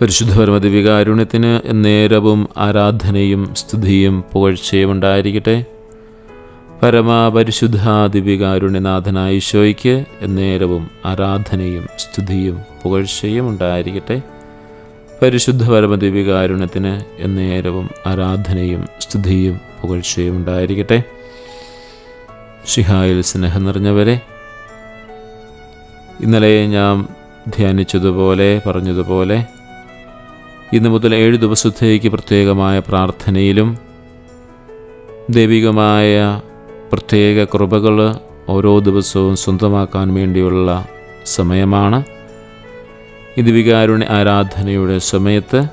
പരിശുദ്ധ പരമദിവികാരുണ്യത്തിന് നേരവും ആരാധനയും സ്തുതിയും പുകഴ്ചയും ഉണ്ടായിരിക്കട്ടെ. പരമപരിശുദ്ധാദിവികാരുണ്യനാഥനായ ഈശോയ്ക്ക് നേരവും ആരാധനയും സ്തുതിയും പുകഴ്ചയും ഉണ്ടായിരിക്കട്ടെ. പരിശുദ്ധ പരമദിവികാരുണ്യത്തിന് എന്നേരവും ആരാധനയും സ്തുതിയും പുകഴ്ചയും ഉണ്ടായിരിക്കട്ടെ. ഷിഹായിൽ സ്നേഹം നിറഞ്ഞവരെ ഇന്നലെ ഞാൻ ധ്യാനിച്ചതുപോലെ പറഞ്ഞതുപോലെ ഇന്ന് മുതൽ ഏഴ് ദിവസത്തേക്ക് പ്രത്യേകമായ പ്രാർത്ഥനയിലും ദൈവികമായ പ്രത്യേക കൃപകൾ ഓരോ ദിവസവും സ്വന്തമാക്കാൻ വേണ്ടിയുള്ള സമയമാണ്. ഇത് വികാരുണ ആരാധനയുടെ സമയത്ത്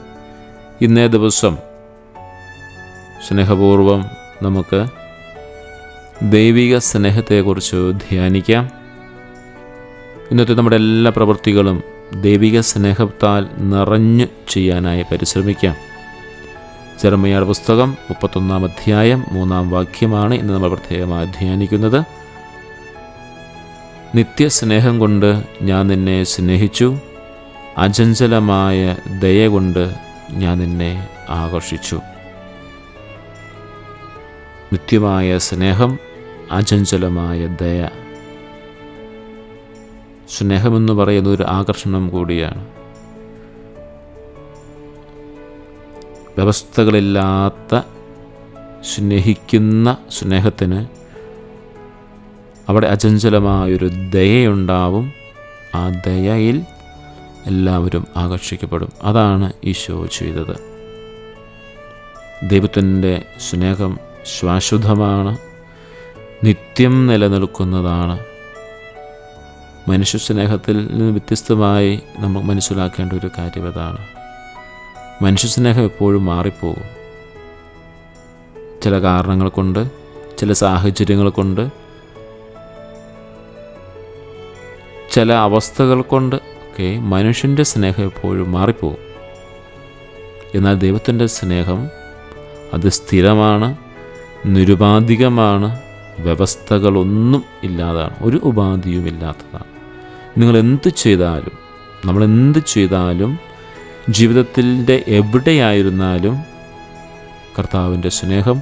ഇന്നേ ദിവസം സ്നേഹപൂർവം നമുക്ക് ദൈവിക സ്നേഹത്തെക്കുറിച്ച് ധ്യാനിക്കാം. ഇന്നത്തെ നമ്മുടെ എല്ലാ പ്രവൃത്തികളും ദൈവിക സ്നേഹത്താൽ നിറഞ്ഞു ചെയ്യാനായി പരിശ്രമിക്കാം. ചെറുമയാട് പുസ്തകം മുപ്പത്തൊന്നാം അധ്യായം മൂന്നാം വാക്യമാണ് ഇന്ന് നമ്മൾ പ്രത്യേകമായി ധ്യാനിക്കുന്നത്. നിത്യസ്നേഹം കൊണ്ട് ഞാൻ നിന്നെ സ്നേഹിച്ചു. അചഞ്ചലമായ ദയ കൊണ്ട് ഞാൻ നിന്നെ ആകർഷിച്ചു. നിത്യമായ സ്നേഹം അചഞ്ചലമായ ദയ. സ്നേഹമെന്ന് പറയുന്നത് ഒരു ആകർഷണം കൂടിയാണ്. വ്യവസ്ഥകളില്ലാത്ത സ്നേഹിക്കുന്ന സ്നേഹത്തിന് അവിടെ അചഞ്ചലമായൊരു ദയയുണ്ടാവും. ആ ദയയിൽ എല്ലാവരും ആകർഷിക്കപ്പെടും. അതാണ് ഈശോ ചെയ്തത്. ദൈവത്തിന്റെ സ്നേഹം ശാശ്വതമാണ്. നിത്യം നിലനിൽക്കുന്നതാണ്. മനുഷ്യ സ്നേഹത്തിൽ നിന്ന് വ്യത്യസ്തമായി നമ്മൾ മനസ്സിലാക്കേണ്ട ഒരു കാര്യം അതാണ്. മനുഷ്യ സ്നേഹം എപ്പോഴും മാറിപ്പോകും. ചില കാരണങ്ങൾ കൊണ്ട് ചില സാഹചര്യങ്ങൾ കൊണ്ട് ചില അവസ്ഥകൾ കൊണ്ട് ഒക്കെ മനുഷ്യന്റെ സ്നേഹം എപ്പോഴും മാറിപ്പോകും. എന്നാൽ ദൈവത്തിന്റെ സ്നേഹം അത് സ്ഥിരമാണ് നിരുപാധികമാണ് വ്യവസ്ഥകളൊന്നും ഇല്ലാതാണ് ഒരു ഉപാധിയും ഇല്ലാത്തതാണ്. നിങ്ങൾ എന്ത് ചെയ്താലും നമ്മൾ എന്ത് ചെയ്താലും ജീവിതത്തിന്റെ എവിടെയായിരുന്നാലും കർത്താവിന്റെ സ്നേഹം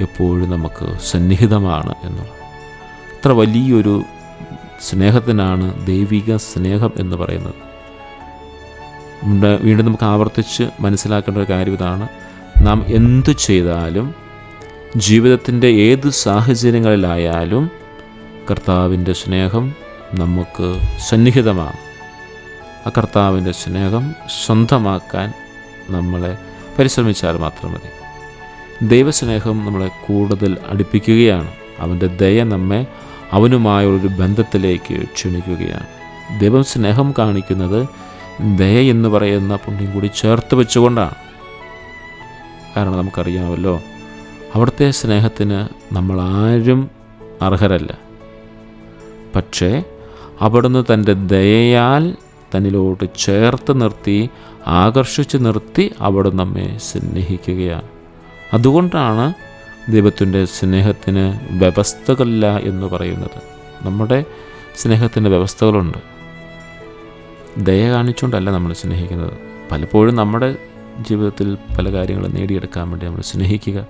എപ്പോഴും നമുക്ക് സന്നിഹിതമാണ് എന്നുള്ളത്. അത്ര വലിയൊരു സ്നേഹത്തിനാണ് ദൈവിക സ്നേഹം എന്ന് പറയുന്നത്. വീണ്ടും നമുക്ക് ആവർത്തിച്ച് മനസ്സിലാക്കേണ്ട ഒരു കാര്യം ഇതാണ്. നാം എന്തു ചെയ്താലും ജീവിതത്തിന്റെ ഏത് സാഹചര്യങ്ങളിലായാലും കർത്താവിന്റെ സ്നേഹം നമുക്ക് സന്നിഹിതമാണ് ആ കർത്താവിന്റെ സ്നേഹം സ്വന്തമാക്കാൻ നമ്മളെ പരിശ്രമിച്ചാൽ മാത്രം മതി. ദൈവസ്നേഹം നമ്മളെ കൂടുതൽ അടുപ്പിക്കുകയാണ്. അവന്റെ ദയ നമ്മെ അവനുമായുള്ളൊരു ബന്ധത്തിലേക്ക് ക്ഷണിക്കുകയാണ്. ദൈവം സ്നേഹം കാണിക്കുന്നത് ദയ എന്ന് പറയുന്ന പുണ്യം കൂടി ചേർത്ത് വെച്ചുകൊണ്ടാണ്. കാരണം നമുക്കറിയാമല്ലോ അവിടുത്തെ സ്നേഹത്തിന് നമ്മളാരും അർഹരല്ല. പക്ഷേ അവിടുന്ന് തന്റെ ദയയാൽ തന്നിലോട്ട് ചേർത്ത് നിർത്തി ആകർഷിച്ച് നിർത്തി അവിടെ നമ്മെ സ്നേഹിക്കുകയാണ്. അതുകൊണ്ടാണ് ദൈവത്തിന്റെ സ്നേഹത്തിന് വ്യവസ്ഥകളില്ല എന്ന് പറയുന്നത്. നമ്മുടെ സ്നേഹത്തിന്റെ വ്യവസ്ഥകളുണ്ട്. ദയ കാണിച്ചുകൊണ്ടല്ല നമ്മൾ സ്നേഹിക്കുന്നത്. പലപ്പോഴും നമ്മുടെ ജീവിതത്തിൽ പല കാര്യങ്ങളും നേടിയെടുക്കാൻ വേണ്ടി നമ്മൾ സ്നേഹിക്കുക.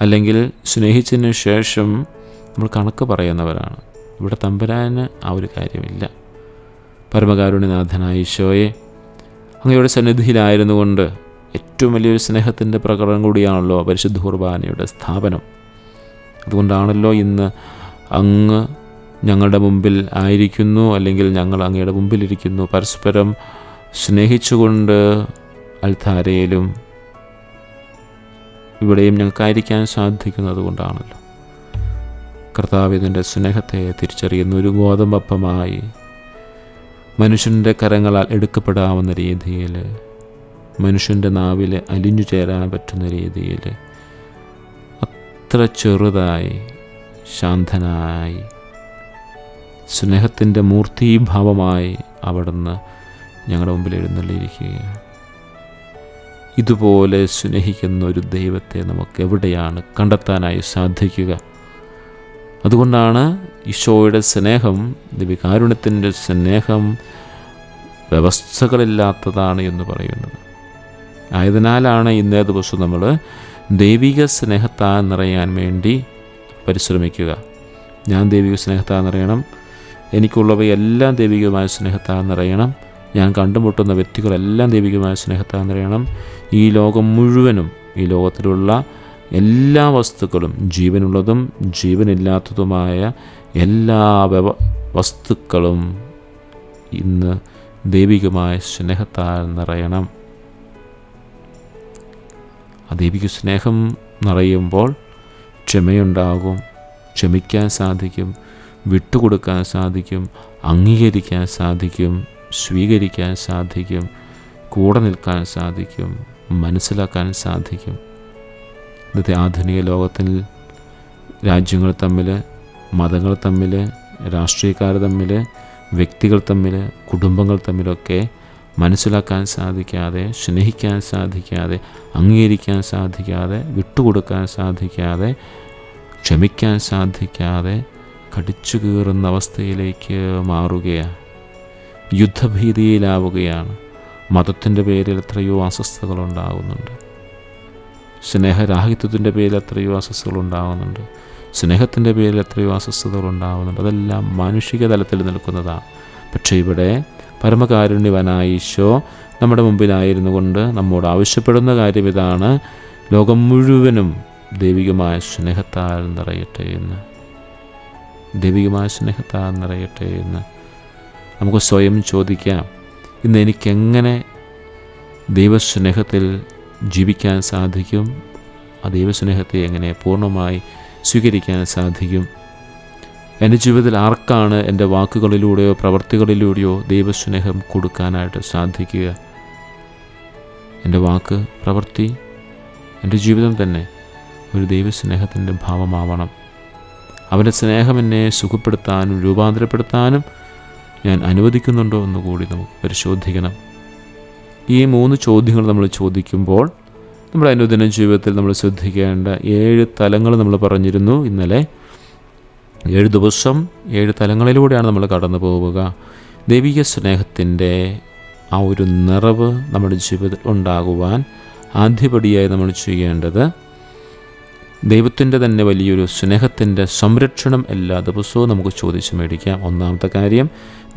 അല്ലെങ്കിൽ സ്നേഹിച്ചതിന് ശേഷം നമ്മൾ കണക്ക് പറയുന്നവരാണ്. ഇവിടെ തമ്പുരാന് ആ ഒരു കാര്യമില്ല. പരമകാരുണ്യനാഥനായ ഈശോയെ അങ്ങയുടെ സന്നിധിയിലായിരുന്നു കൊണ്ട് ഏറ്റവും വലിയൊരു സ്നേഹത്തിന്റെ പ്രകടനം കൂടിയാണല്ലോ പരിശുദ്ധ കുർബാനയുടെ സ്ഥാപനം. അതുകൊണ്ടാണല്ലോ ഇന്ന് അങ്ങ് ഞങ്ങളുടെ മുമ്പിൽ ആയിരിക്കുന്നു അല്ലെങ്കിൽ ഞങ്ങൾ അങ്ങയുടെ മുമ്പിലിരിക്കുന്നു. പരസ്പരം സ്നേഹിച്ചുകൊണ്ട് അൽത്താരയിലും ഇവിടെയും ഞങ്ങൾക്കായിരിക്കാൻ സാധിക്കുന്നത് കൊണ്ടാണല്ലോ. കർത്താവ് ഇതിന്റെ സ്നേഹത്തെ തിരിച്ചറിയുന്ന ഒരു ഗോതമ്പപ്പമായി മനുഷ്യന്റെ കരങ്ങളാൽ എടുക്കപ്പെടാവുന്ന രീതിയിൽ മനുഷ്യന്റെ നാവിൽ അലിഞ്ഞു ചേരാൻ പറ്റുന്ന രീതിയിൽ അത്ര ചെറുതായി ശാന്തനായി സ്നേഹത്തിന്റെ മൂർത്തീഭാവമായി അവിടുന്ന് ഞങ്ങളുടെ മുമ്പിൽ എഴുന്നള്ളിയിരിക്കുകയാണ്. ഇതുപോലെ സ്നേഹിക്കുന്ന ഒരു ദൈവത്തെ നമുക്ക് എവിടെയാണ് കണ്ടെത്താനായി സാധിക്കുക? അതുകൊണ്ടാണ് ഈശോയുടെ സ്നേഹം ദിവ്യകാരുണ്യത്തിന്റെ സ്നേഹം വ്യവസ്ഥകളില്ലാത്തതാണ് എന്ന് പറയുന്നത്. ആയതിനാലാണ് ഇന്നേ ദിവസം നമ്മൾ ദൈവിക സ്നേഹത്താൽ നിറയാൻ വേണ്ടി പരിശ്രമിക്കുക. ഞാൻ ദൈവിക സ്നേഹത്താൽ നിറയണം. എനിക്കുള്ളവയെല്ലാം ദൈവികമായ സ്നേഹത്താൽ നിറയണം. ഞാൻ കണ്ടുമുട്ടുന്ന വ്യക്തികളെല്ലാം ദൈവികമായ സ്നേഹത്താൽ നിറയണം. ഈ ലോകം മുഴുവനും ഈ ലോകത്തിലുള്ള എല്ലാ വസ്തുക്കളും ജീവനുള്ളതും ജീവനില്ലാത്തതുമായ എല്ലാ വസ്തുക്കളും ഇന്ന് ദൈവികമായ സ്നേഹത്താൽ നിറയണം. ആ ദൈവിക സ്നേഹം നിറയുമ്പോൾ ക്ഷമയുണ്ടാകും ക്ഷമിക്കാൻ സാധിക്കും വിട്ടുകൊടുക്കാൻ സാധിക്കും അംഗീകരിക്കാൻ സാധിക്കും സ്വീകരിക്കാൻ സാധിക്കും കൂടെ നിൽക്കാൻ സാധിക്കും മനസ്സിലാക്കാൻ സാധിക്കും. ഇന്നത്തെ ആധുനിക ലോകത്തിൽ രാജ്യങ്ങൾ തമ്മിൽ മതങ്ങൾ തമ്മിൽ രാഷ്ട്രീയക്കാർ തമ്മിൽ വ്യക്തികൾ തമ്മിൽ കുടുംബങ്ങൾ തമ്മിലൊക്കെ മനസ്സിലാക്കാൻ സാധിക്കാതെ സ്നേഹിക്കാൻ സാധിക്കാതെ അംഗീകരിക്കാൻ സാധിക്കാതെ വിട്ടുകൊടുക്കാൻ സാധിക്കാതെ ക്ഷമിക്കാൻ സാധിക്കാതെ കടിച്ചു കീറുന്ന അവസ്ഥയിലേക്ക് മാറുകയാണ് യുദ്ധഭീതിയിലാവുകയാണ്. മതത്തിന്റെ പേരിൽ എത്രയോ അസ്വസ്ഥതകളുണ്ടാകുന്നുണ്ട്. സ്നേഹരാഹിത്യത്തിന്റെ പേരിൽ എത്രയോ അസ്വസ്ഥകൾ ഉണ്ടാകുന്നുണ്ട് സ്നേഹത്തിന്റെ പേരിൽ എത്രയോ അസ്വസ്ഥതകൾ ഉണ്ടാകുന്നുണ്ട് അതെല്ലാം മാനുഷിക തലത്തിൽ നിൽക്കുന്നതാണ്. പക്ഷേ ഇവിടെ പരമകാരുണ്യവനായ ഈശോ നമ്മുടെ മുമ്പിലായിരുന്നു കൊണ്ട് നമ്മോട് ആവശ്യപ്പെടുന്ന കാര്യം ഇതാണ്. ലോകം മുഴുവനും ദൈവികമായ സ്നേഹത്താൽ നിറയട്ടെ എന്ന്. ദൈവികമായ സ്നേഹത്താൽ നിറയട്ടെ എന്ന്. നമുക്ക് സ്വയം ചോദിക്കാം ഇന്ന് എനിക്കെങ്ങനെ ദൈവസ്നേഹത്തിൽ ജീവിക്കാൻ സാധിക്കും. ആ ദൈവസ്നേഹത്തെ എങ്ങനെ പൂർണമായി സ്വീകരിക്കാൻ സാധിക്കും. എന്റെ ജീവിതത്തിൽ ആർക്കാണ് എന്റെ വാക്കുകളിലൂടെയോ പ്രവർത്തികളിലൂടെയോ ദൈവസ്നേഹം കൊടുക്കാനായിട്ട് സാധിക്കുക? എന്റെ വാക്ക് പ്രവൃത്തി എന്റെ ജീവിതം തന്നെ ഒരു ദൈവസ്നേഹത്തിന്റെ ഭാവമാവണം. അവന്റെ സ്നേഹം എന്നെ സുഖപ്പെടുത്താനും രൂപാന്തരപ്പെടുത്താനും ഞാൻ അനുവദിക്കുന്നുണ്ടോ എന്ന് കൂടി നമുക്ക് പരിശോധിക്കണം. ഈ മൂന്ന് ചോദ്യങ്ങൾ നമ്മൾ ചോദിക്കുമ്പോൾ നമ്മുടെ അനുദിന ജീവിതത്തിൽ നമ്മൾ ശ്രദ്ധിക്കേണ്ട ഏഴ് തലങ്ങൾ നമ്മൾ പറഞ്ഞിരുന്നു ഇന്നലെ. ഏഴ് ദിവസം ഏഴ് തലങ്ങളിലൂടെയാണ് നമ്മൾ കടന്നു പോവുക. ദൈവിക സ്നേഹത്തിന്റെ ആ ഒരു നിറവ് നമ്മുടെ ജീവിതത്തിൽ ഉണ്ടാകുവാൻ ആദ്യപടിയായി നമ്മൾ ചെയ്യേണ്ടത് ദൈവത്തിന്റെ തന്നെ വലിയൊരു സ്നേഹത്തിന്റെ സംരക്ഷണം എല്ലാ ദിവസവും നമുക്ക് ചോദിച്ചു മേടിക്കാം. ഒന്നാമത്തെ കാര്യം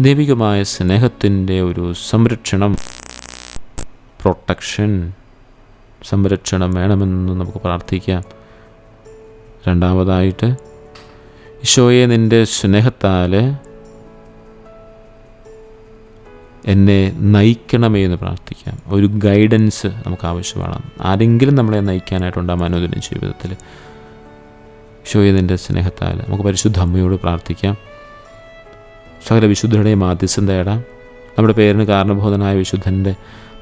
ദൈവികമായ സ്നേഹത്തിന്റെ ഒരു സംരക്ഷണം. പ്രൊട്ടക്ഷൻ സംരക്ഷണം വേണമെന്ന് നമുക്ക് പ്രാർത്ഥിക്കാം. രണ്ടാമതായിട്ട് ഈശോയെ നിന്റെ സ്നേഹത്താൽ എന്നെ നയിക്കണമേ എന്ന് പ്രാർത്ഥിക്കാം. ഒരു ഗൈഡൻസ് നമുക്ക് ആവശ്യമാണ്. ആരെങ്കിലും നമ്മളെ നയിക്കാനായിട്ടുണ്ടാകും അനുദിന ജീവിതത്തിൽ ഈശോയെ നിന്റെ സ്നേഹത്താൽ നമുക്ക് പരിശുദ്ധ അമ്മയോട് പ്രാർത്ഥിക്കാം. സകല വിശുദ്ധരുടെയും മാധ്യസ്ഥം തേടാം. നമ്മുടെ പേരിന് കാരണബോധനായ വിശുദ്ധന്റെ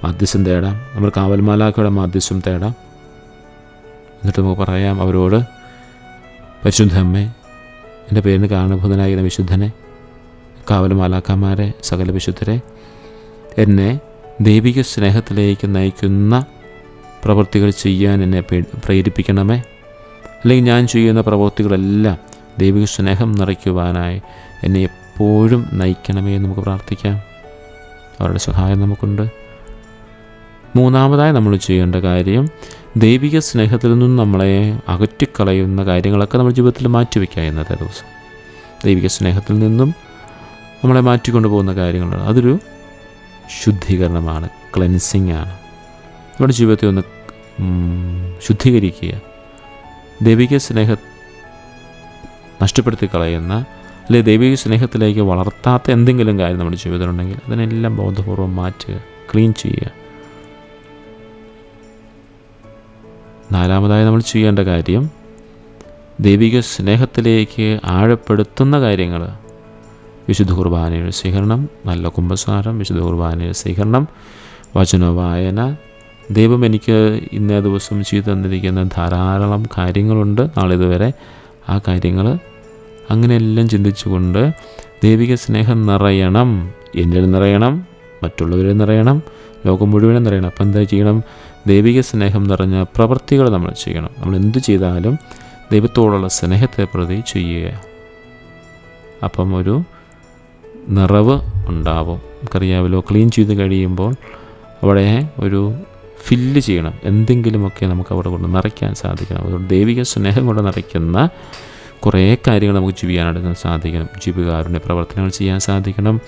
മാധ്യസ്ഥം തേടാം. നമ്മൾ കാവൽമാലാക്കയുടെ മധ്യസ്ഥം തേടാം. എന്നിട്ട് നമുക്ക് പറയാം അവരോട് പരിശുദ്ധമ്മേ എന്റെ പേരിന് കാരണഭൂതനായിരുന്ന വിശുദ്ധനെ കാവൽമാലാക്കന്മാരെ സകല വിശുദ്ധരെ എന്നെ ദൈവിക സ്നേഹത്തിലേക്ക് നയിക്കുന്ന പ്രവൃത്തികൾ ചെയ്യാൻ എന്നെ പ്രേരിപ്പിക്കണമേ. അല്ലെങ്കിൽ ഞാൻ ചെയ്യുന്ന പ്രവൃത്തികളെല്ലാം ദൈവിക സ്നേഹം നിറയ്ക്കുവാനായി എന്നെ എപ്പോഴും നയിക്കണമേ എന്ന് നമുക്ക് പ്രാർത്ഥിക്കാം. അവരുടെ സഹായം നമുക്കുണ്ട്. മൂന്നാമതായി നമ്മൾ ചെയ്യേണ്ട കാര്യം ദൈവിക സ്നേഹത്തിൽ നിന്നും നമ്മളെ അകറ്റിക്കളയുന്ന കാര്യങ്ങളൊക്കെ നമ്മുടെ ജീവിതത്തിൽ മാറ്റിവെക്കുക ഇന്നത്തെ ദിവസം. ദൈവിക സ്നേഹത്തിൽ നിന്നും നമ്മളെ മാറ്റിക്കൊണ്ടു പോകുന്ന കാര്യങ്ങളാണ്. അതൊരു ശുദ്ധീകരണമാണ് ക്ലെൻസിങ് ആണ്. നമ്മുടെ ജീവിതത്തെ ഒന്ന് ശുദ്ധീകരിക്കുക. ദൈവിക സ്നേഹ നഷ്ടപ്പെടുത്തി കളയുന്ന അല്ലെ ദൈവിക സ്നേഹത്തിലേക്ക് വളർത്താത്ത എന്തെങ്കിലും കാര്യം നമ്മുടെ ജീവിതത്തിലുണ്ടെങ്കിൽ അതിനെല്ലാം ബോധപൂർവം മാറ്റുക ക്ലീൻ ചെയ്യുക. നാലാമതായി നമ്മൾ ചെയ്യേണ്ട കാര്യം ദൈവിക സ്നേഹത്തിലേക്ക് ആഴപ്പെടുത്തുന്ന കാര്യങ്ങൾ. വിശുദ്ധ കുർബാനയുടെ സ്വീകരണം നല്ല കുംഭസാരം വിശുദ്ധ കുർബാനയുടെ സ്വീകരണം വചന വായന. ദൈവം എനിക്ക് ഇന്നേ ദിവസം ചെയ്തു തന്നിരിക്കുന്ന ധാരാളം കാര്യങ്ങളുണ്ട്. നാളിതുവരെ ആ കാര്യങ്ങൾ അങ്ങനെയെല്ലാം ചിന്തിച്ചുകൊണ്ട് ദൈവിക സ്നേഹം നിറയണം. എന്നിൽ നിറയണം മറ്റുള്ളവരിൽ നിറയണം ലോകം മുഴുവനും നിറയണം. അപ്പം എന്താ ചെയ്യണം? ദൈവിക സ്നേഹം നിറഞ്ഞ പ്രവൃത്തികൾ നമ്മൾ ചെയ്യണം. നമ്മൾ എന്ത് ചെയ്താലും ദൈവത്തോടുള്ള സ്നേഹത്തെ പ്രതി ചെയ്യുക. അപ്പം ഒരു നിറവ് ഉണ്ടാവും. നമുക്കറിയാമല്ലോ ക്ലീൻ ചെയ്ത് കഴിയുമ്പോൾ അവിടെ ഒരു ഫില്ല് ചെയ്യണം. എന്തെങ്കിലുമൊക്കെ നമുക്ക് അവിടെ കൊണ്ട് നിറയ്ക്കാൻ സാധിക്കണം. അതുകൊണ്ട് ദൈവിക സ്നേഹം കൊണ്ട് നിറയ്ക്കുന്ന കുറേ കാര്യങ്ങൾ നമുക്ക് ജീവിക്കാനായിട്ട് സാധിക്കണം. ജീവികാരുടെ പ്രവർത്തനങ്ങൾ ചെയ്യാൻ സാധിക്കണം.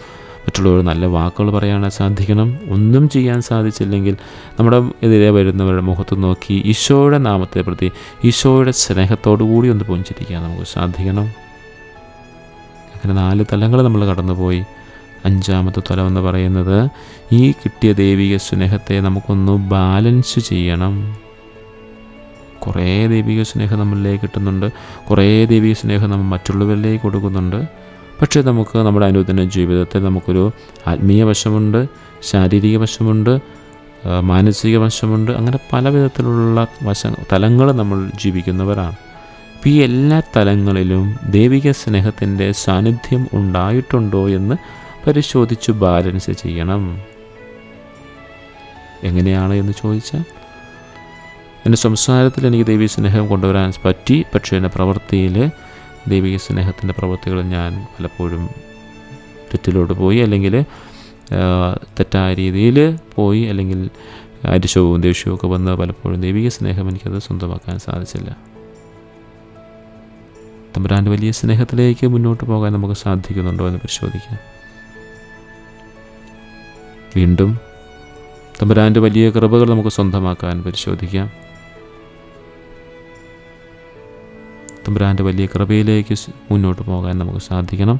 മറ്റുള്ളവർ നല്ല വാക്കുകൾ പറയാൻ സാധിക്കണം. ഒന്നും ചെയ്യാൻ സാധിച്ചില്ലെങ്കിൽ നമ്മുടെ എതിരെ വരുന്നവരുടെ മുഖത്ത് നോക്കി ഈശോയുടെ നാമത്തെ പ്രതി ഈശോയുടെ സ്നേഹത്തോടു കൂടി ഒന്ന് പുഞ്ചിരിക്കാൻ നമുക്ക് സാധിക്കണം. അങ്ങനെ നാല് തലങ്ങൾ നമ്മൾ കടന്നുപോയി. അഞ്ചാമത്തെ തലം എന്ന് പറയുന്നത് ഈ കിട്ടിയ ദൈവിക സ്നേഹത്തെ നമുക്കൊന്ന് ബാലൻസ് ചെയ്യണം. കുറേ ദൈവിക സ്നേഹം നമ്മളിലേക്ക് കിട്ടുന്നുണ്ട്. കുറേ ദൈവിക സ്നേഹം നമ്മൾ മറ്റുള്ളവരിലേക്ക് കൊടുക്കുന്നുണ്ട്. പക്ഷേ നമുക്ക് നമ്മുടെ അനുദിന ജീവിതത്തിൽ നമുക്കൊരു ആത്മീയ വശമുണ്ട് ശാരീരിക വശമുണ്ട് മാനസിക വശമുണ്ട് അങ്ങനെ പല വിധത്തിലുള്ള വശ തലങ്ങൾ നമ്മൾ ജീവിക്കുന്നവരാണ്. ഈ എല്ലാ തലങ്ങളിലും ദൈവിക സ്നേഹത്തിന്റെ സാന്നിധ്യം ഉണ്ടായിട്ടുണ്ടോ എന്ന് പരിശോധിച്ച് ബാലൻസ് ചെയ്യണം. എങ്ങനെയാണ് എന്ന് ചോദിച്ചാൽ എന്റെ സംസാരത്തിൽ എനിക്ക് ദൈവിക സ്നേഹം കൊണ്ടുവരാൻ പറ്റി പക്ഷേ എന്റെ പ്രവൃത്തിയിൽ ദൈവിക സ്നേഹത്തിന്റെ പ്രവൃത്തികൾ ഞാൻ പലപ്പോഴും തെറ്റിലോട്ട് പോയി അല്ലെങ്കിൽ തെറ്റായ രീതിയിൽ പോയി അല്ലെങ്കിൽ അരിശവും ദേഷ്യവും ഒക്കെ വന്ന് പലപ്പോഴും ദൈവിക സ്നേഹം എനിക്കത് സ്വന്തമാക്കാൻ സാധിച്ചില്ല. തമ്പുരാന്റെ വലിയ സ്നേഹത്തിലേക്ക് മുന്നോട്ട് പോകാൻ നമുക്ക് സാധിക്കുന്നുണ്ടോ എന്ന് പരിശോധിക്കാം. വീണ്ടും തമ്പുരാന്റെ വലിയ കൃപകൾ നമുക്ക് സ്വന്തമാക്കാൻ പരിശോധിക്കാം. തമ്പുരാന്റെ വലിയ കൃപയിലേക്ക് മുന്നോട്ട് പോകാൻ നമുക്ക് സാധിക്കണം.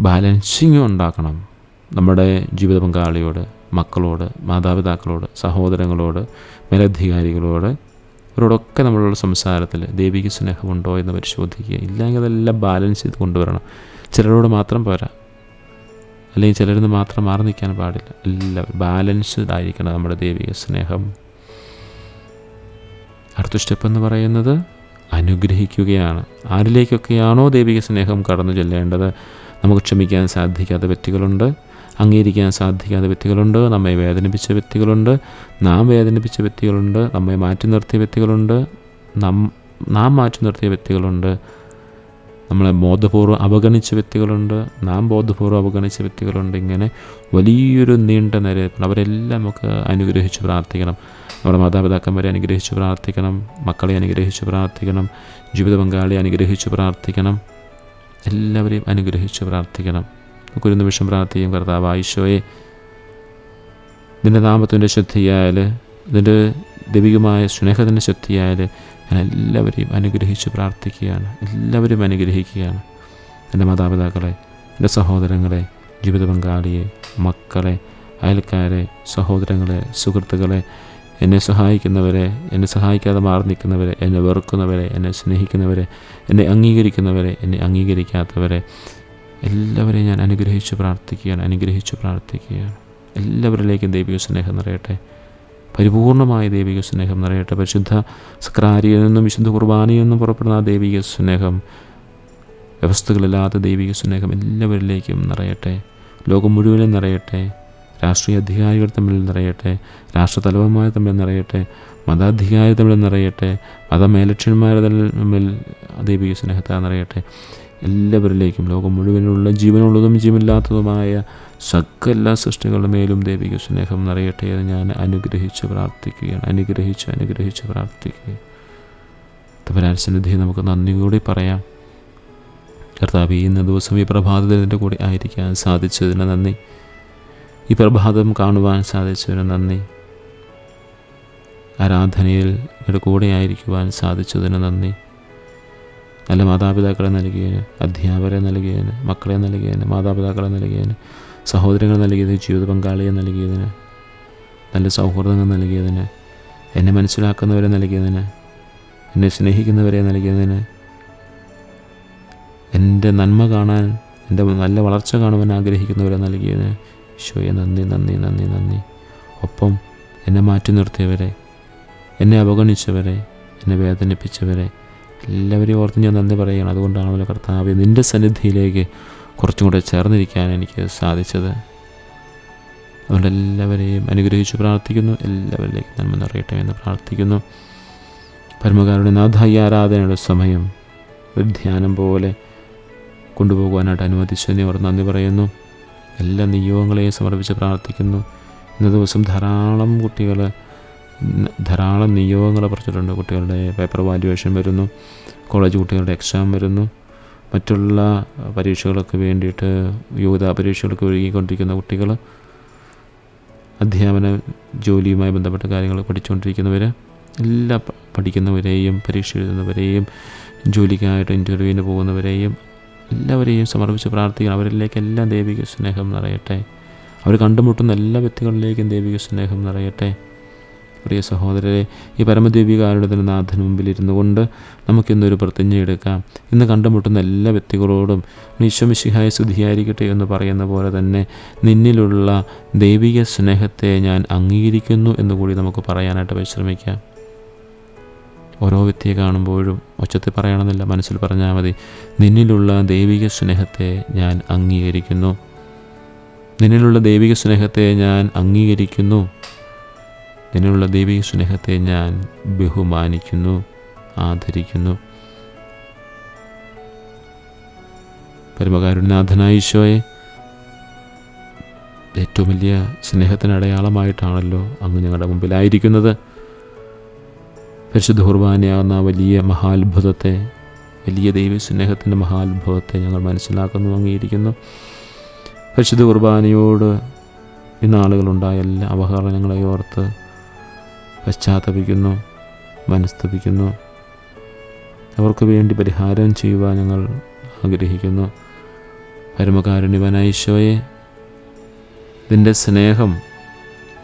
ബാലൻസിങ് ഉണ്ടാക്കണം. നമ്മുടെ ജീവിത പങ്കാളിയോട് മക്കളോട് മാതാപിതാക്കളോട് സഹോദരങ്ങളോട് മേലധികാരികളോട് ഇവരോടൊക്കെ നമ്മളുള്ള സംസാരത്തിൽ ദൈവിക സ്നേഹമുണ്ടോ എന്ന് പരിശോധിക്കുക. ഇല്ലെങ്കിൽ അതെല്ലാം ബാലൻസ് ചെയ്ത് കൊണ്ടുവരണം. ചിലരോട് മാത്രം പോരാ. അല്ലെങ്കിൽ ചിലരിൽ നിന്ന് മാത്രം മാറി നിൽക്കാൻ പാടില്ല. എല്ലാം ബാലൻസ്ഡ് ആയിരിക്കണം നമ്മുടെ ദൈവിക സ്നേഹം. അടുത്ത സ്റ്റെപ്പ് എന്ന് പറയുന്നത് അനുഗ്രഹിക്കുകയാണ്. ആരിലേക്കൊക്കെയാണോ ദൈവിക സ്നേഹം കടന്നു ചെല്ലേണ്ടത് നമുക്ക് ക്ഷമിക്കാൻ സാധിക്കാത്ത വ്യക്തികളുണ്ട് അംഗീകരിക്കാൻ സാധിക്കാത്ത വ്യക്തികളുണ്ട് നമ്മെ വേദനിപ്പിച്ച വ്യക്തികളുണ്ട് നാം വേദനിപ്പിച്ച വ്യക്തികളുണ്ട് നമ്മെ മാറ്റി നിർത്തിയ വ്യക്തികളുണ്ട് നം നാം മാറ്റി നിർത്തിയ വ്യക്തികളുണ്ട് നമ്മളെ ബോധപൂർവം അവഗണിച്ച വ്യക്തികളുണ്ട് നാം ബോധപൂർവം അവഗണിച്ച വ്യക്തികളുണ്ട്. ഇങ്ങനെ വലിയൊരു നീണ്ട നിര അവരെല്ലാം നമുക്ക് അനുഗ്രഹിച്ച് പ്രാർത്ഥിക്കണം. നമ്മുടെ മാതാപിതാക്കന്മാരെ അനുഗ്രഹിച്ച് പ്രാർത്ഥിക്കണം മക്കളെ അനുഗ്രഹിച്ച് പ്രാർത്ഥിക്കണം ജീവിത പങ്കാളിയെ അനുഗ്രഹിച്ച് പ്രാർത്ഥിക്കണം എല്ലാവരെയും അനുഗ്രഹിച്ച് പ്രാർത്ഥിക്കണം. നമുക്കൊരു നിമിഷം പ്രാർത്ഥിക്കും. കർത്താവ് ആയിശോയെ നിന്റെ നാമത്തിന്റെ ശുദ്ധിയായാൽ നിന്റെ ദൈവികമായ സ്നേഹത്തിന്റെ ശക്തിയായാൽ ഞാൻ എല്ലാവരെയും അനുഗ്രഹിച്ച് പ്രാർത്ഥിക്കുകയാണ്. എല്ലാവരും അനുഗ്രഹിക്കുകയാണ്. എന്റെ മാതാപിതാക്കളെ എന്റെ സഹോദരങ്ങളെ ജീവിത പങ്കാളിയെ മക്കളെ അയൽക്കാരെ സഹോദരങ്ങളെ സുഹൃത്തുക്കളെ എന്നെ സഹായിക്കുന്നവരെ എന്നെ സഹായിക്കാതെ മാറി നിൽക്കുന്നവരെ എന്നെ വെറുക്കുന്നവരെ എന്നെ സ്നേഹിക്കുന്നവരെ എന്നെ അംഗീകരിക്കുന്നവരെ എന്നെ അംഗീകരിക്കാത്തവരെ എല്ലാവരെയും ഞാൻ അനുഗ്രഹിച്ച് പ്രാർത്ഥിക്കുകയാണ് അനുഗ്രഹിച്ച് പ്രാർത്ഥിക്കുകയാണ്. എല്ലാവരിലേക്കും ദൈവിക സ്നേഹം നിറയട്ടെ. പരിപൂർണമായ ദൈവിക സ്നേഹം നിറയട്ടെ. പരിശുദ്ധ സക്രാരിയിൽ നിന്നും വിശുദ്ധ കുർബാനയിൽ നിന്നും പുറപ്പെടുന്ന ആ ദൈവിക സ്നേഹം വ്യവസ്ഥകളില്ലാത്ത ദൈവിക സ്നേഹം എല്ലാവരിലേക്കും നിറയട്ടെ. ലോകം മുഴുവനും നിറയട്ടെ. രാഷ്ട്രീയ അധികാരികൾ തമ്മിൽ നിറയട്ടെ രാഷ്ട്രതലവന്മാർ തമ്മിൽ നിറയട്ടെ മതാധികാരി തമ്മിൽ നിറയട്ടെ മതമേലക്ഷന്മാർ തമ്മിൽ ദൈവിക സ്നേഹത്താൽ നിറയട്ടെ. എല്ലാവരിലേക്കും ലോകം മുഴുവനുള്ള ജീവനുള്ളതും ജീവനില്ലാത്തതുമായ സകല സൃഷ്ടികളുടെ മേലും ദൈവിക സ്നേഹം നിറയട്ടെ എന്ന് ഞാൻ അനുഗ്രഹിച്ച് പ്രാർത്ഥിക്കുകയാണ്. അനുഗ്രഹിച്ച് അനുഗ്രഹിച്ച് പ്രാർത്ഥിക്കുക തമരാൻ സന്നിധി നമുക്ക് നന്ദിയോടെ പറയാം. കർത്താവ് ഇന്ന ദിവസം ഈ പ്രഭാതത്തിന്റെ കൂടെ ആയിരിക്കാൻ സാധിച്ചതിന് നന്ദി. ഈ പ്രഭാതം കാണുവാൻ സാധിച്ചതിന് നന്ദി. ആരാധനയിൽ ഇവിടെ കൂടെ ആയിരിക്കുവാൻ സാധിച്ചതിന് നന്ദി. നല്ല മാതാപിതാക്കളെ നൽകിയതിന് അധ്യാപകരെ നൽകിയതിന് മക്കളെ നൽകിയതിന് മാതാപിതാക്കളെ നൽകിയതിന് സഹോദരങ്ങൾ നൽകിയതിന് ജീവിത പങ്കാളിയെ നൽകിയതിന് നല്ല സൗഹൃദങ്ങൾ നൽകിയതിന് എന്നെ മനസ്സിലാക്കുന്നവരെ നൽകിയതിന് എന്നെ സ്നേഹിക്കുന്നവരെ നൽകിയതിന് എന്റെ നന്മ കാണാൻ എന്റെ നല്ല വളർച്ച കാണുവാൻ ആഗ്രഹിക്കുന്നവരെ നൽകിയതിന് ഈശോയെ നന്ദി നന്ദി നന്ദി നന്ദി. ഒപ്പം എന്നെ മാറ്റി നിർത്തിയവരെ എന്നെ അവഗണിച്ചവരെ എന്നെ വേദനിപ്പിച്ചവരെ എല്ലാവരെയും ഓർത്ത് ഞാൻ നന്ദി പറയുകയാണ്. അതുകൊണ്ടാണല്ലോ കർത്താവ് നിന്റെ സന്നിധിയിലേക്ക് കുറച്ചും കൂടെ ചേർന്നിരിക്കാൻ എനിക്ക് സാധിച്ചത്. അതുകൊണ്ട് എല്ലാവരെയും അനുഗ്രഹിച്ച് പ്രാർത്ഥിക്കുന്നു. എല്ലാവരിലേക്കും നന്മ നിറയട്ടെ എന്ന് പ്രാർത്ഥിക്കുന്നു. പരമകാരുടെ നാഥായി ആരാധനയുടെ സമയം ഒരു ധ്യാനം പോലെ കൊണ്ടുപോകുവാനായിട്ട് അനുവദിച്ചതിനെ അവർ നന്ദി പറയുന്നു. എല്ലാ നിയോഗങ്ങളെയും സമർപ്പിച്ച് പ്രാർത്ഥിക്കുന്നു. ഇന്ന ദിവസം ധാരാളം കുട്ടികൾ ധാരാളം നിയോഗങ്ങൾ പറിച്ചിട്ടുണ്ട് കുട്ടികളുടെ പേപ്പർ വാല്യുവേഷൻ വരുന്നു. കോളേജ് കുട്ടികളുടെ എക്സാം വരുന്നു. മറ്റുള്ള പരീക്ഷകൾക്ക് വേണ്ടിയിട്ട് യോഗ്യതാ പരീക്ഷകൾക്ക് ഒഴുകിക്കൊണ്ടിരിക്കുന്ന കുട്ടികൾ അധ്യാപന ജോലിയുമായി ബന്ധപ്പെട്ട കാര്യങ്ങൾ പഠിച്ചുകൊണ്ടിരിക്കുന്നവർ എല്ലാ പഠിക്കുന്നവരെയും പരീക്ഷ എഴുതുന്നവരെയും ജോലിക്കായിട്ട് ഇന്റർവ്യൂവിന് പോകുന്നവരെയും എല്ലാവരെയും സമർപ്പിച്ച് പ്രാർത്ഥിക്കണം. അവരിലേക്കെല്ലാം ദൈവിക സ്നേഹം നിറയട്ടെ. അവർ കണ്ടുമുട്ടുന്ന എല്ലാ വ്യക്തികളിലേക്കും ദൈവിക സ്നേഹം നിറയട്ടെ. പ്രിയ സഹോദരരെ ഈ പരമദൈവികാരുടെ നാഥന് മുമ്പിൽ ഇരുന്നു കൊണ്ട് നമുക്കിന്നൊരു പ്രതിജ്ഞ എടുക്കാം. ഇന്ന് കണ്ടുമുട്ടുന്ന എല്ലാ വ്യക്തികളോടും നിശ്വമിശിഹായ സ്തുതിയായിരിക്കട്ടെ എന്ന് പറയുന്ന പോലെ തന്നെ നിന്നിലുള്ള ദൈവിക സ്നേഹത്തെ ഞാൻ അംഗീകരിക്കുന്നു എന്നുകൂടി നമുക്ക് പറയാനായിട്ട് പരിശ്രമിക്കാം. ഓരോ വ്യക്തിയെ കാണുമ്പോഴും ഒച്ചത്തിൽ പറയണമെന്നില്ല. മനസ്സിൽ പറഞ്ഞാൽ മതി നിന്നിലുള്ള ദൈവിക സ്നേഹത്തെ ഞാൻ അംഗീകരിക്കുന്നു. നിന്നിലുള്ള ദൈവിക സ്നേഹത്തെ ഞാൻ അംഗീകരിക്കുന്നു. നിന്നിലുള്ള ദൈവിക സ്നേഹത്തെ ഞാൻ ബഹുമാനിക്കുന്നു ആദരിക്കുന്നു. പരമകാരുണ്യനാഥനായ ഏറ്റവും വലിയ സ്നേഹത്തിന് അടയാളമായിട്ടാണല്ലോ അങ്ങ് ഞങ്ങളുടെ മുമ്പിലായിരിക്കുന്നത്. പരിശുദ്ധ കുർബാനയാകുന്ന വലിയ മഹാത്ഭുതത്തെ വലിയ ദൈവ സ്നേഹത്തിന്റെ മഹാത്ഭുതത്തെ ഞങ്ങൾ മനസ്സിലാക്കുന്നു അംഗീകരിക്കുന്നു. പരിശുദ്ധ കുർബാനയോട് ഇന്നാളുകളുണ്ടായ എല്ലാ അപകടങ്ങളെ ഓർത്ത് പശ്ചാത്തപിക്കുന്നു മനസ്തപിക്കുന്നു. അവർക്ക് വേണ്ടി പരിഹാരം ചെയ്യുവാൻ ഞങ്ങൾ ആഗ്രഹിക്കുന്നു. പരമകാരുണ്യവനായ ഈശോയെ ഇതിന്റെ സ്നേഹം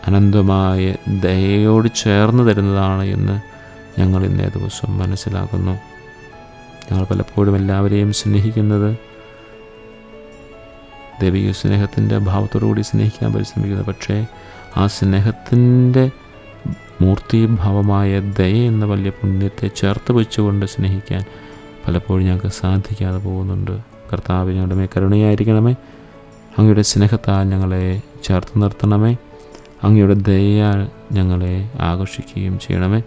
അനന്തമായ ദയയോട് ചേർന്ന് തരുന്നതാണ് എന്ന് ഞങ്ങൾ ഇന്നേ ദിവസം മനസ്സിലാക്കുന്നു. ഞങ്ങൾ പലപ്പോഴും എല്ലാവരെയും സ്നേഹിക്കുന്നത് ദൈവിക സ്നേഹത്തിന്റെ ഭാവത്തോടുകൂടി സ്നേഹിക്കാൻ പരിശ്രമിക്കുന്നത് പക്ഷേ ആ സ്നേഹത്തിന്റെ മൂർത്തിഭാവമായ ദയ എന്ന വലിയ പുണ്യത്തെ ചേർത്ത് വെച്ചുകൊണ്ട് സ്നേഹിക്കാൻ പലപ്പോഴും ഞങ്ങൾക്ക് സാധിക്കാതെ പോകുന്നുണ്ട്. കർത്താവ് ഞങ്ങളുടെ മേ കരുണയായിരിക്കണമേ. അങ്ങയുടെ സ്നേഹത്താൽ ഞങ്ങളെ ചേർത്ത് നിർത്തണമേ. അങ്ങയുടെ ദയയാൽ ഞങ്ങളെ ആകർഷിക്കുകയും ചെയ്യണമേ.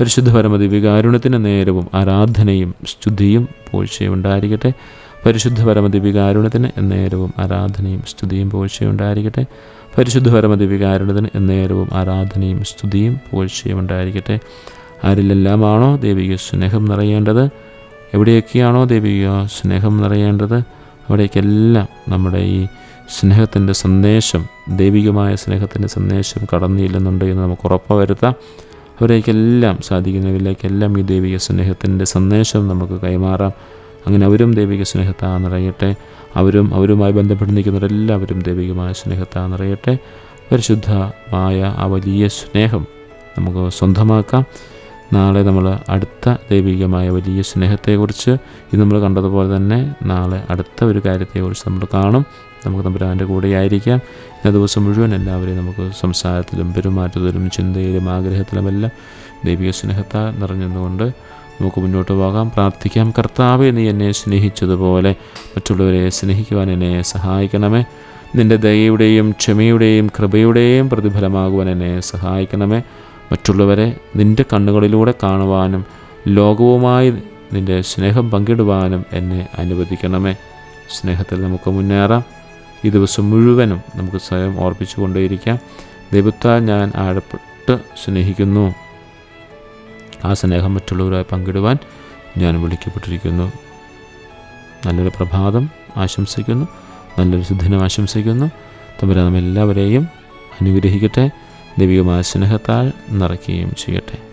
പരിശുദ്ധ പരമതി വികാരുണ്യത്തിന് നേരവും ആരാധനയും സ്തുതിയും പോഴ്ചയുണ്ടായിരിക്കട്ടെ പരിശുദ്ധ പരമതി വികാരുണ്യത്തിന് നേരവും ആരാധനയും സ്തുതിയും പോഴ്ചയുണ്ടായിരിക്കട്ടെ പരിശുദ്ധ പരമതി വികാരുണ്യത്തിന് നേരവും ആരാധനയും സ്തുതിയും പോഴ്ചയും ഉണ്ടായിരിക്കട്ടെ ആരിലെല്ലാമാണോ ദേവിക സ്നേഹം നിറയേണ്ടത്? എവിടെയൊക്കെയാണോ ദേവിക സ്നേഹം നിറയേണ്ടത്? അവിടേക്കെല്ലാം നമ്മുടെ ഈ സ്നേഹത്തിന്റെ സന്ദേശം ദൈവികമായ സ്നേഹത്തിന്റെ സന്ദേശം കടന്നില്ലെന്നുണ്ട് എന്ന് നമുക്ക് ഉറപ്പുവരുത്താം. അവരേക്കെല്ലാം സാധിക്കുന്നവരിലേക്കെല്ലാം ഈ ദൈവിക സ്നേഹത്തിന്റെ സന്ദേശം നമുക്ക് കൈമാറാം. അങ്ങനെ അവരും ദൈവിക സ്നേഹത്താ നിറയട്ടെ അവരും അവരുമായി ബന്ധപ്പെട്ട് നിൽക്കുന്നവരെല്ലാവരും ദൈവികമായ സ്നേഹത്താ നിറയട്ടെ പരിശുദ്ധമായ ആ വലിയ സ്നേഹം നമുക്ക് സ്വന്തമാക്കാം. നാളെ നമ്മൾ അടുത്ത ദൈവികമായ വലിയ സ്നേഹത്തെക്കുറിച്ച് ഇത് നമ്മൾ കണ്ടതുപോലെ തന്നെ നാളെ അടുത്ത ഒരു കാര്യത്തെക്കുറിച്ച് നമ്മൾ കാണും. നമുക്ക് തമ്പുരാന്റെ കൂടെയായിരിക്കാം. ഇന്ന ദിവസം മുഴുവൻ എല്ലാവരെയും നമുക്ക് സംസാരത്തിലും പെരുമാറ്റത്തിലും ചിന്തയിലും ആഗ്രഹത്തിലുമെല്ലാം ദൈവിക സ്നേഹത്താൽ നിറഞ്ഞതുകൊണ്ട് നമുക്ക് മുന്നോട്ട് പോകാം. പ്രാർത്ഥിക്കാം. കർത്താവെ നീ എന്നെ സ്നേഹിച്ചതുപോലെ മറ്റുള്ളവരെ സ്നേഹിക്കുവാൻ എന്നെ സഹായിക്കണമേ. നിന്റെ ദയയുടെയും ക്ഷമയുടെയും കൃപയുടെയും പ്രതിഫലമാകുവാൻ എന്നെ സഹായിക്കണമേ. മറ്റുള്ളവരെ നിന്റെ കണ്ണുകളിലൂടെ കാണുവാനും ലോകവുമായി നിന്റെ സ്നേഹം പങ്കിടുവാനും എന്നെ അനുവദിക്കണമേ. സ്നേഹത്തിൽ നമുക്ക് മുന്നേറാം. ഈ ദിവസം മുഴുവനും നമുക്ക് സ്വയം ഓർപ്പിച്ചു കൊണ്ടേയിരിക്കാം. ദൈവത്താൽ ഞാൻ ആഴപ്പെട്ട് സ്നേഹിക്കുന്നു. ആ സ്നേഹം മറ്റുള്ളവരുമായി പങ്കിടുവാൻ ഞാൻ വിളിക്കപ്പെട്ടിരിക്കുന്നു. നല്ലൊരു പ്രഭാതം ആശംസിക്കുന്നു. നല്ലൊരു സുദിനം ആശംസിക്കുന്നു. തമ്പുരാൻ നമ്മെല്ലാവരെയും അനുഗ്രഹിക്കട്ടെ. ദൈവികമായ സ്നേഹത്താൽ നിറയ്ക്കുകയും ചെയ്യട്ടെ.